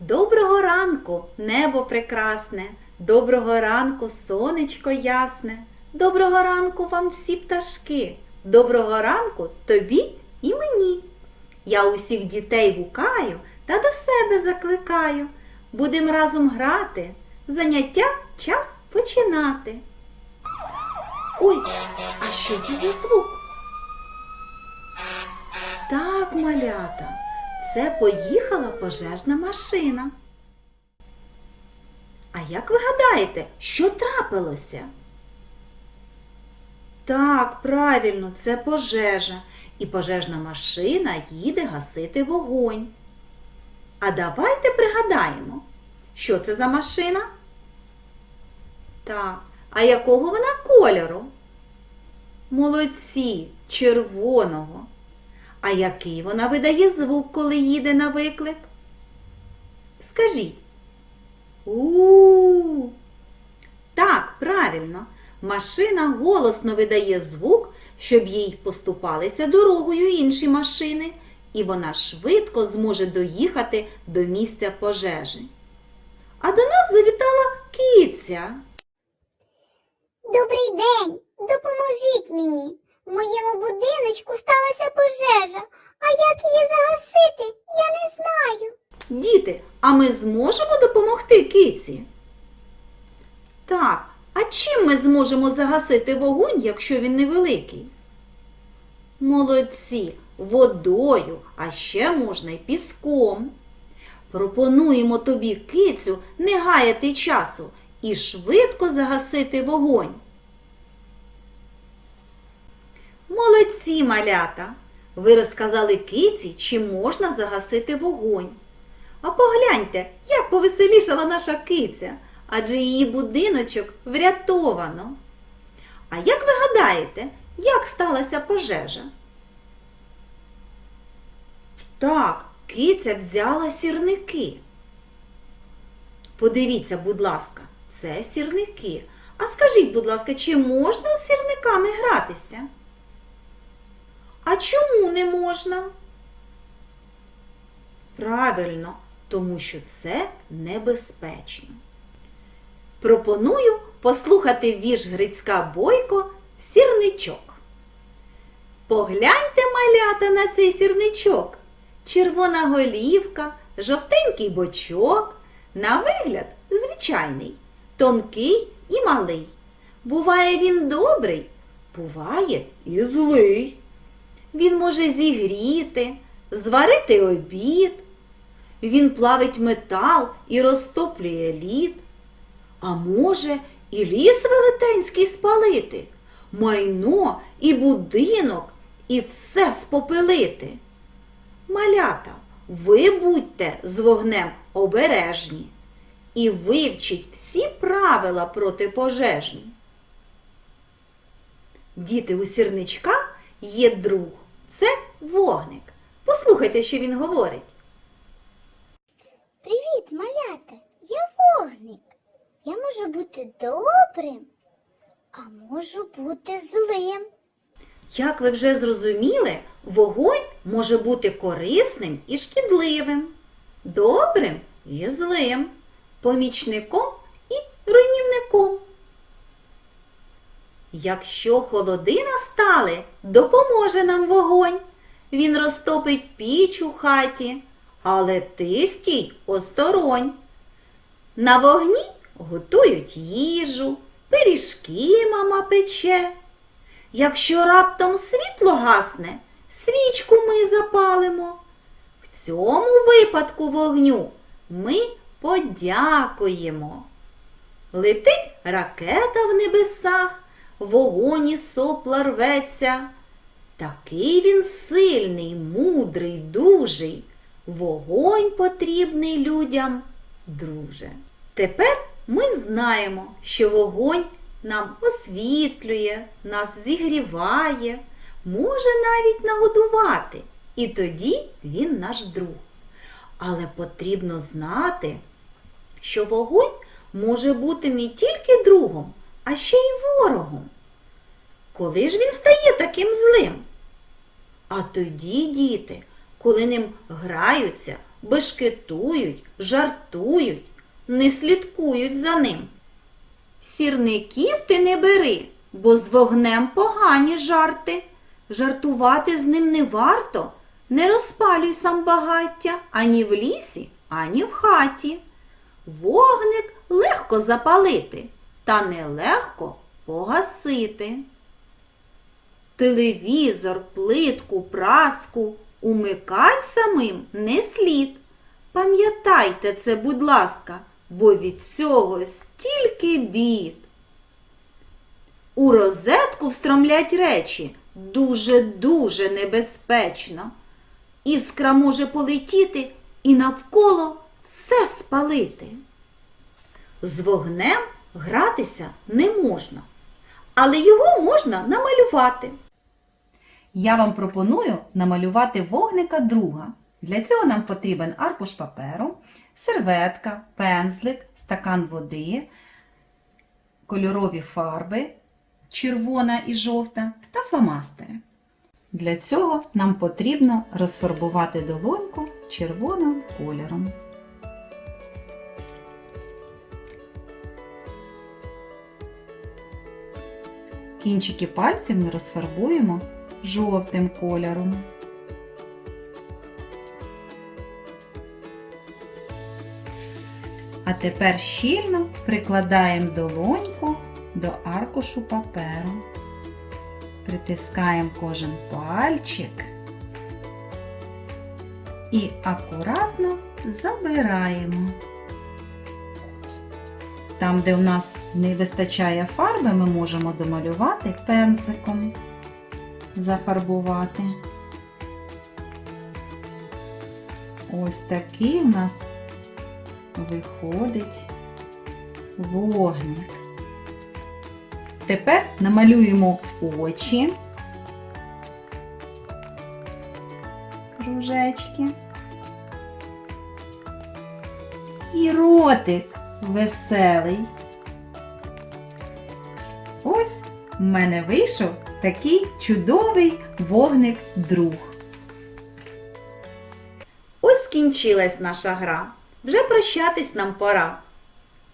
Доброго ранку, небо прекрасне, доброго ранку, сонечко ясне, доброго ранку вам всі пташки, доброго ранку тобі і мені. Я усіх дітей гукаю та до себе закликаю. Будем разом грати, заняття час починати. Ой, а що це за звук? Так, малята, це поїхала пожежна машина. А як ви гадаєте, що трапилося? Так, правильно, це пожежа, і пожежна машина їде гасити вогонь. А давайте пригадаємо, що це за машина? Так, а якого вона кольору? Молодці, червоного. А який вона видає звук, коли їде на виклик? Скажіть. У-у-у. Так, правильно. Машина голосно видає звук, щоб їй поступалися дорогою інші машини, і вона швидко зможе доїхати до місця пожежі. А до нас завітала киця. Добрий день, допоможіть мені. В моєму будиночку сталася пожежа, а як її загасити, я не знаю. Діти, а ми зможемо допомогти киці? Так, а чим ми зможемо загасити вогонь, якщо він невеликий? Молодці, водою, а ще можна й піском. Пропонуємо тобі кицю не гаяти часу і швидко загасити вогонь. Молодці, малята! Ви розказали киці, чи можна загасити вогонь. А погляньте, як повеселішала наша киця, адже її будиночок врятовано. А як ви гадаєте, як сталася пожежа? Так, киця взяла сірники. Подивіться, будь ласка, це сірники. А скажіть, будь ласка, чи можна з сірниками гратися? А чому не можна? Правильно, тому що це небезпечно. Пропоную послухати вірш Грицька Бойко Сірничок. Погляньте, малята, на цей сірничок. Червона голівка, жовтенький бочок. На вигляд звичайний, тонкий і малий. Буває він добрий, буває і злий. Він може зігріти, зварити обід. Він плавить метал і розтоплює лід. А може і ліс велетенський спалити, майно і будинок, і все спопилити. Малята, ви будьте з вогнем обережні і вивчіть всі правила протипожежні. Діти у сірничка є друг. Це вогник. Послухайте, що він говорить. Привіт, малята! Я вогник. Я можу бути добрим, а можу бути злим. Як ви вже зрозуміли, вогонь може бути корисним і шкідливим, добрим і злим, помічником і руйнівником. Якщо холоди настали, допоможе нам вогонь. Він розтопить піч у хаті, але ти стій осторонь. На вогні готують їжу, пиріжки мама пече. Якщо раптом світло гасне, свічку ми запалимо. В цьому випадку вогню ми подякуємо. Летить ракета в небесах, вогонь із сопла рветься. Такий він сильний, мудрий, дужий. Вогонь потрібний людям, друже. Тепер ми знаємо, що вогонь нам освітлює, нас зігріває, може навіть нагодувати. І тоді він наш друг. Але потрібно знати, що вогонь може бути не тільки другом, а ще й ворогом. Коли ж він стає таким злим? А тоді, діти, коли ним граються, бешкетують, жартують, не слідкують за ним. Сірників ти не бери, бо з вогнем погані жарти. Жартувати з ним не варто, не розпалюй сам багаття ані в лісі, ані в хаті. Вогник легко запалити, та нелегко погасити. Телевізор, плитку, праску умикать самим не слід. Пам'ятайте це, будь ласка, бо від цього стільки бід. У розетку встромлять речі дуже-дуже небезпечно. Іскра може полетіти і навколо все спалити. З вогнем гратися не можна, але його можна намалювати. Я вам пропоную намалювати вогника друга. Для цього нам потрібен аркуш паперу, серветка, пензлик, стакан води, кольорові фарби, червона і жовта та фломастери. Для цього нам потрібно розфарбувати долоньку червоним кольором. Кінчики пальців ми розфарбуємо жовтим кольором. А тепер щільно прикладаємо долоньку до аркушу паперу. Притискаємо кожен пальчик і акуратно забираємо. Там, де у нас не вистачає фарби, ми можемо домалювати пензликом, зафарбувати. Ось такий у нас виходить вогник. Тепер намалюємо очі, кружечки і ротик веселий. В мене вийшов такий чудовий вогник друг. Ось скінчилась наша гра. Вже прощатись нам пора.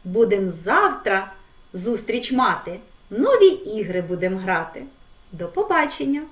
Будем завтра зустріч мати. Нові ігри будемо грати. До побачення!